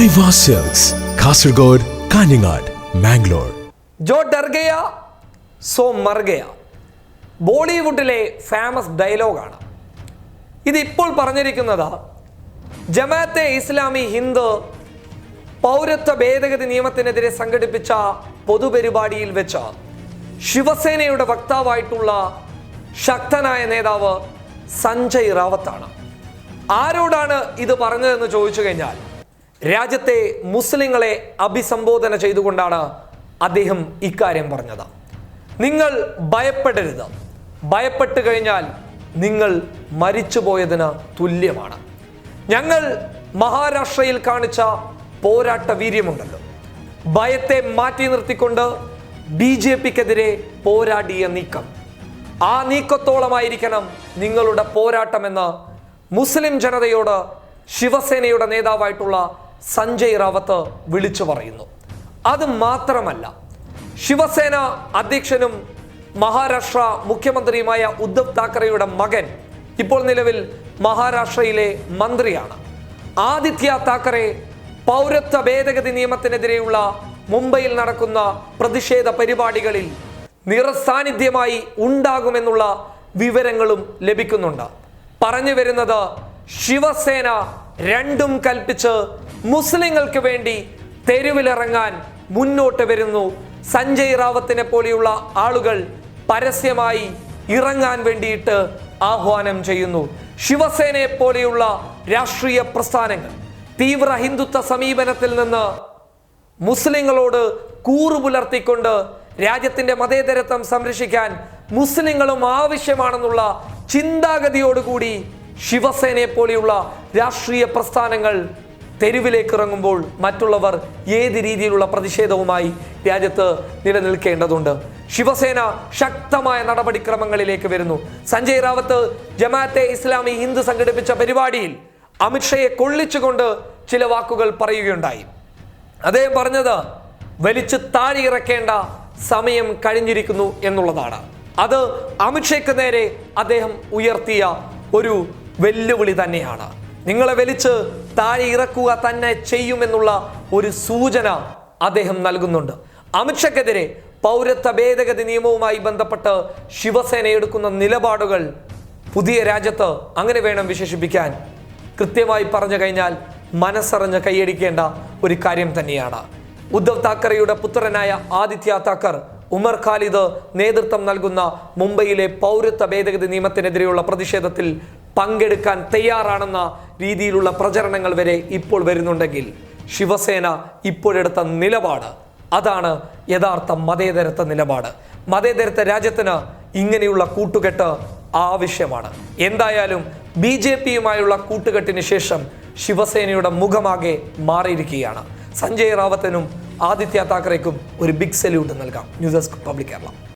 ഐവ sales Kasaragod Kanhangad Mangalore ജോ ഡർഗയ സോ മർഗയ. ബോളിവുഡിലെ ഫേമസ് ഡയലോഗാണ്. ഇതിപ്പോൾ പറഞ്ഞിരിക്കുന്നത് ജമാഅത്തെ ഇസ്ലാമി ഹിന്ദു പൗരത്വ ഭേദഗതി നിയമത്തിനെതിരെ സംഘടിപ്പിച്ച പൊതുപരിപാടിയിൽ വെച്ച് ശിവസേനയുടെ വക്താവായിട്ടുള്ള ശക്തനായ നേതാവ് സഞ്ജയ് റാവത്താണ്. ആരോടാണ് ഇത് പറഞ്ഞതെന്ന് ചോദിച്ചു കഴിഞ്ഞാൽ രാജ്യത്തെ മുസ്ലിങ്ങളെ അഭിസംബോധന ചെയ്തുകൊണ്ടാണ് അദ്ദേഹം ഇക്കാര്യം പറഞ്ഞത്. നിങ്ങൾ ഭയപ്പെടരുത്. ഭയപ്പെട്ടു കഴിഞ്ഞാൽ നിങ്ങൾ മരിച്ചുപോയതിന് തുല്യമാണ്. ഞങ്ങൾ മഹാരാഷ്ട്രയിൽ കാണിച്ച പോരാട്ട വീര്യമുണ്ടല്ലോ. ഭയത്തെ മാറ്റി നിർത്തിക്കൊണ്ട് ബി ജെ പിക്കെതിരെ പോരാടിയ നീക്കം. ആ നീക്കത്തോളമായിരിക്കണം നിങ്ങളുടെ പോരാട്ടമെന്ന് മുസ്ലിം ജനതയോട് ശിവസേനയുടെ നേതാവായിട്ടുള്ള സഞ്ജയ് റാവത്ത് വിളിച്ചു പറയുന്നു. അത് മാത്രമല്ല ശിവസേന അധ്യക്ഷനും മഹാരാഷ്ട്ര മുഖ്യമന്ത്രിയുമായ ഉദ്ധവ് താക്കറെയുടെ മകൻ ഇപ്പോൾ നിലവിൽ മഹാരാഷ്ട്രയിലെ മന്ത്രിയാണ്. ആദിത്യ താക്കറെ പൗരത്വ ഭേദഗതി നിയമത്തിനെതിരെയുള്ള മുംബൈയിൽ നടക്കുന്ന പ്രതിഷേധ പരിപാടികളിൽ നിറസാന്നിധ്യമായി ഉണ്ടാകുമെന്നുള്ള വിവരങ്ങളും ലഭിക്കുന്നുണ്ട്. പറഞ്ഞു വരുന്നത് ശിവസേന രണ്ടും കൽപ്പിച്ച് മുസ്ലിങ്ങൾക്ക് വേണ്ടി തെരുവിലിറങ്ങാൻ മുന്നോട്ട് വരുന്നു. സഞ്ജയ് റാവത്തിനെ പോലെയുള്ള ആളുകൾ പരസ്യമായി ഇറങ്ങാൻ വേണ്ടിയിട്ട് ആഹ്വാനം ചെയ്യുന്നു. ശിവസേനയെ പോലെയുള്ള രാഷ്ട്രീയ പ്രസ്ഥാനങ്ങൾ തീവ്ര ഹിന്ദുത്വ സമീപനത്തിൽ നിന്ന് മുസ്ലിങ്ങളോട് കൂറു പുലർത്തിക്കൊണ്ട് രാജ്യത്തിന്റെ മതേതരത്വം സംരക്ഷിക്കാൻ മുസ്ലിങ്ങളും ആവശ്യമാണെന്നുള്ള ചിന്താഗതിയോടുകൂടി ശിവസേനയെ പോലെയുള്ള രാഷ്ട്രീയ പ്രസ്ഥാനങ്ങൾ തെരുവിലേക്ക് ഇറങ്ങുമ്പോൾ മറ്റുള്ളവർ ഏത് രീതിയിലുള്ള പ്രതിഷേധവുമായി രാജ്യത്ത് നിലനിൽക്കേണ്ടതുണ്ട്. ശിവസേന ശക്തമായ നടപടിക്രമങ്ങളിലേക്ക് വരുന്നു. സഞ്ജയ് റാവത്ത് ജമാഅത്തെ ഇസ്ലാമി ഹിന്ദ് സംഘടിപ്പിച്ച പരിപാടിയിൽ അമിത്ഷയെ കൊള്ളിച്ചുകൊണ്ട് ചില വാക്കുകൾ പറയുകയുണ്ടായി. അദ്ദേഹം പറഞ്ഞത് വലിച്ചു താഴെ ഇറക്കേണ്ട സമയം കഴിഞ്ഞിരിക്കുന്നു എന്നുള്ളതാണ്. അത് അമിത്ഷയ്ക്ക് നേരെ അദ്ദേഹം ഉയർത്തിയ ഒരു വെല്ലുവിളി തന്നെയാണ്. നിങ്ങളെ വലിച്ച് താഴെ ഇറക്കുക തന്നെ ചെയ്യുമെന്നുള്ള ഒരു സൂചന അദ്ദേഹം നൽകുന്നുണ്ട്. അമിത്ഷയ്ക്കെതിരെ പൗരത്വ ഭേദഗതി നിയമവുമായി ബന്ധപ്പെട്ട് ശിവസേന എടുക്കുന്ന നിലപാടുകൾ പുതിയ രാജ്യത്ത് അങ്ങനെ വേണം വിശേഷിപ്പിക്കാൻ. കൃത്യമായി പറഞ്ഞു കഴിഞ്ഞാൽ മനസ്സറിഞ്ഞ് കൈയടിക്കേണ്ട ഒരു കാര്യം തന്നെയാണ്. ഉദ്ധവ് താക്കറെയുടെ പുത്രനായ ആദിത്യ താക്കർ ഉമർ ഖാലിദ് നേതൃത്വം നൽകുന്ന മുംബൈയിലെ പൗരത്വ ഭേദഗതി നിയമത്തിനെതിരെയുള്ള പ്രതിഷേധത്തിൽ പങ്കെടുക്കാൻ തയ്യാറാണെന്ന രീതിയിലുള്ള പ്രചരണങ്ങൾ വരെ ഇപ്പോൾ വരുന്നുണ്ടെങ്കിൽ ശിവസേന ഇപ്പോഴെടുത്ത നിലപാട് അതാണ് യഥാർത്ഥ മതേതരത്വ നിലപാട്. മതേതരത്വ രാജ്യത്തിന് ഇങ്ങനെയുള്ള കൂട്ടുകെട്ട് ആവശ്യമാണ്. എന്തായാലും ബി ജെ പിയുമായുള്ള കൂട്ടുകെട്ടിന് ശേഷം ശിവസേനയുടെ മുഖമാകെ മാറിയിരിക്കുകയാണ്. സഞ്ജയ് റാവത്തിനും ആദിത്യ താക്കറേക്കും ഒരു ബിഗ് സല്യൂട്ട് നൽകാം. News desk public Kerala.